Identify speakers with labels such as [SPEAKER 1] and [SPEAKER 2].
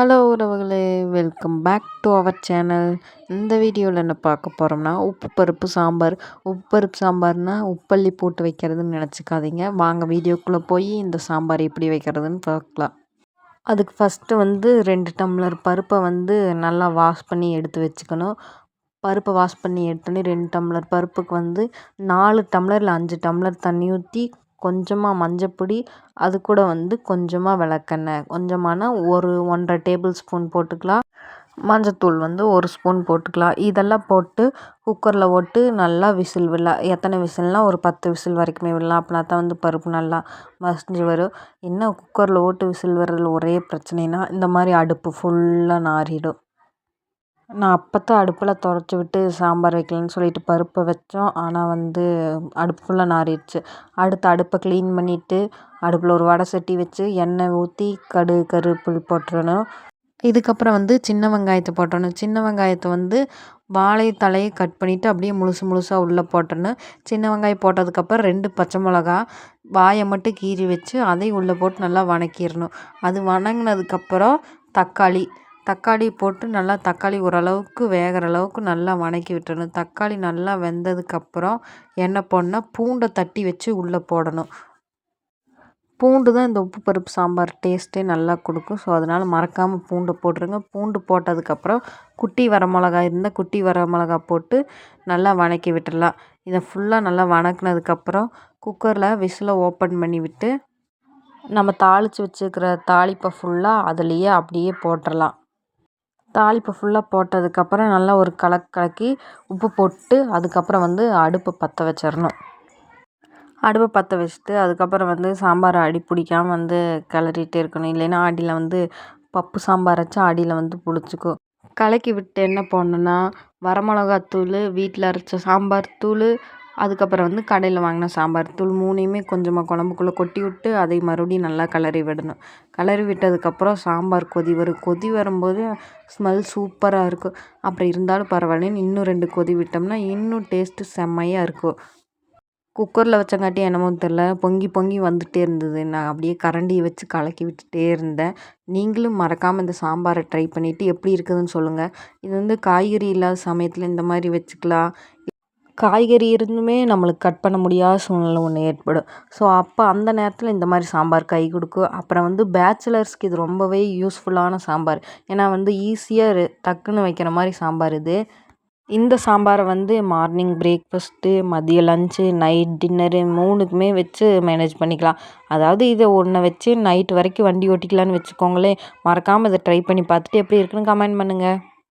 [SPEAKER 1] Hello உறவுகளே welcome back to our channel. இந்த வீடியோவில் என்ன பார்க்க போகிறோம்னா உப்பு பருப்பு சாம்பார். உப்பு பருப்பு சாம்பார்னால் உப்பள்ளி போட்டு வைக்கிறதுன்னு நினச்சிக்காதீங்க. வாங்க வீடியோக்குள்ளே போய் இந்த சாம்பார் எப்படி வைக்கிறதுன்னு பார்க்கலாம். அதுக்கு ஃபஸ்ட்டு வந்து ரெண்டு டம்ளர் பருப்பை வந்து நல்லா வாஷ் பண்ணி எடுத்து வச்சுக்கணும். பருப்பை வாஷ் பண்ணி எடுத்தோன்னே ரெண்டு டம்ளர் பருப்புக்கு வந்து நாலு டம்ளர் இல்லை அஞ்சு டம்ளர் தண்ணி ஊற்றி கொஞ்சமாக மஞ்சப்பொடி அது கூட வந்து கொஞ்சமாக விளக்கெண்ணெய். கொஞ்சமான ஒரு ஒன்றரை டேபிள் ஸ்பூன் போட்டுக்கலாம். மஞ்சத்தூள் வந்து ஒரு ஸ்பூன் போட்டுக்கலாம். இதெல்லாம் போட்டு குக்கரில் போட்டு நல்லா விசில் விடலாம். எத்தனை விசில்னால் ஒரு பத்து விசில் வரைக்குமே விடலாம். அப்படின்னா தான் வந்து பருப்பு நல்லா மசிஞ்சு வரும். என்ன குக்கரில் போட்டு விசில் வர்றதில் ஒரே பிரச்சனைனா இந்த மாதிரி அடுப்பு ஃபுல்லாக நாறிடும். நான் அப்போத்தான் அடுப்பில் துறச்சி விட்டு சாம்பார் வைக்கலான்னு சொல்லிட்டு பருப்பை வச்சோம். ஆனால் வந்து அடுப்பு ஃபுல்லாக நாறிடுச்சு. அடுத்து அடுப்பை க்ளீன் பண்ணிவிட்டு அடுப்பில் ஒரு வடை சட்டி வச்சு எண்ணெய் ஊற்றி கடுகு கருவேப்பிலை போட்டுறணும். இதுக்கப்புறம் வந்து சின்ன வெங்காயத்தை போட்டணும் சின்ன வெங்காயத்தை வந்து வாழை தலையை கட் பண்ணிவிட்டு அப்படியே முழுசு முழுசாக உள்ளே போட்டணும் சின்ன வெங்காயம் போட்டதுக்கப்புறம் ரெண்டு பச்சை மிளகா வாயை மட்டும் கீறி வச்சு அதையும் உள்ளே போட்டு நல்லா வணக்கிடணும். அது வணங்கினதுக்கப்புறம் தக்காளி தக்காளி போட்டு நல்லா தக்காளி ஓரளவுக்கு வேகிற அளவுக்கு நல்லா வணக்கி விட்டுறணும். தக்காளி நல்லா வெந்ததுக்கப்புறம் என்ன பண்ணால் பூண்டை தட்டி வச்சு உள்ளே போடணும். பூண்டு தான் இந்த உப்பு பருப்பு சாம்பார் டேஸ்ட்டே நல்லா கொடுக்கும். ஸோ அதனால் மறக்காமல் பூண்டு போட்டுருங்க. பூண்டு போட்டதுக்கப்புறம் குட்டி வரமிளகா இருந்தால் குட்டி வரமிளகாய் போட்டு நல்லா வணக்கி விட்டுடலாம். இதை ஃபுல்லாக நல்லா வணக்கினதுக்கப்புறம் குக்கரில் விசிலை ஓப்பன் பண்ணி விட்டு நம்ம தாளித்து வச்சுருக்கிற தாளிப்பை ஃபுல்லாக அதுலேயே அப்படியே போட்டுடலாம். தாளிப்பு ஃபுல்லாக போட்டதுக்கப்புறம் நல்லா ஒரு கலக்கு கலக்கி உப்பு போட்டு அதுக்கப்புறம் வந்து அடுப்பை பற்ற வச்சிடணும். அடுப்பை பற்ற வச்சுட்டு அதுக்கப்புறம் வந்து சாம்பாரை அடி பிடிக்காமல் வந்து கிளறிட்டே இருக்கணும். இல்லைன்னா அடியில் வந்து பப்பு சாம்பார் வச்சா அடியில் வந்து புளிச்சிக்கும். கலக்கி விட்டு என்ன பண்ணணுன்னா வரமிளகாத்தூள் வீட்டில் அரைச்ச சாம்பார் தூள் அதுக்கப்புறம் வந்து கடையில் வாங்கின சாம்பார் தூள் மூணையுமே கொஞ்சமாக குழம்புக்குள்ளே கொட்டி விட்டு அதை மறுபடியும் நல்லா கிளறி விடணும். கிளறி விட்டதுக்கப்புறம் சாம்பார் கொதி வரும். கொதி வரும்போது ஸ்மெல் சூப்பராக இருக்கும். அப்புறம் இருந்தாலும் பரவாயில்லன்னு இன்னும் ரெண்டு கொதி விட்டோம்னா இன்னும் டேஸ்ட்டு செம்மையாக இருக்கும். குக்கரில் வச்சங்காட்டி என்னமோ தெரில பொங்கி பொங்கி வந்துகிட்டே இருந்தது. நான் அப்படியே கரண்டியை வச்சு கலக்கி விட்டுட்டே இருந்தேன். நீங்களும் மறக்காமல் இந்த சாம்பாரை ட்ரை பண்ணிவிட்டு எப்படி இருக்குதுன்னு சொல்லுங்கள் இது வந்து காய்கறி இல்லாத சமயத்தில் இந்த மாதிரி வச்சுக்கலாம். காய்கறி இருந்துமே நம்மளுக்கு கட் பண்ண முடியாத சூழ்நிலை ஒன்று ஏற்படும். ஸோ அப்போ அந்த நேரத்தில் இந்த மாதிரி சாம்பார் கை கொடுக்கும் அப்புறம் வந்து பேச்சுலர்ஸ்க்கு இது ரொம்பவே யூஸ்ஃபுல்லான சாம்பார். ஏன்னா வந்து ஈஸியாக டக்குன்னு வைக்கிற மாதிரி சாம்பார் இது. இந்த சாம்பாரை வந்து மார்னிங் பிரேக்ஃபஸ்ட்டு மதிய லஞ்சு நைட் டின்னரு மூணுக்குமே வச்சு மேனேஜ் பண்ணிக்கலாம். அதாவது இதை ஒன்றை வச்சு நைட் வரைக்கும் வண்டி ஓட்டிக்கலான்னு வச்சுக்கோங்களேன். மறக்காமல் இதை ட்ரை பண்ணி பார்த்துட்டு எப்படி இருக்குன்னு கமெண்ட் பண்ணுங்கள்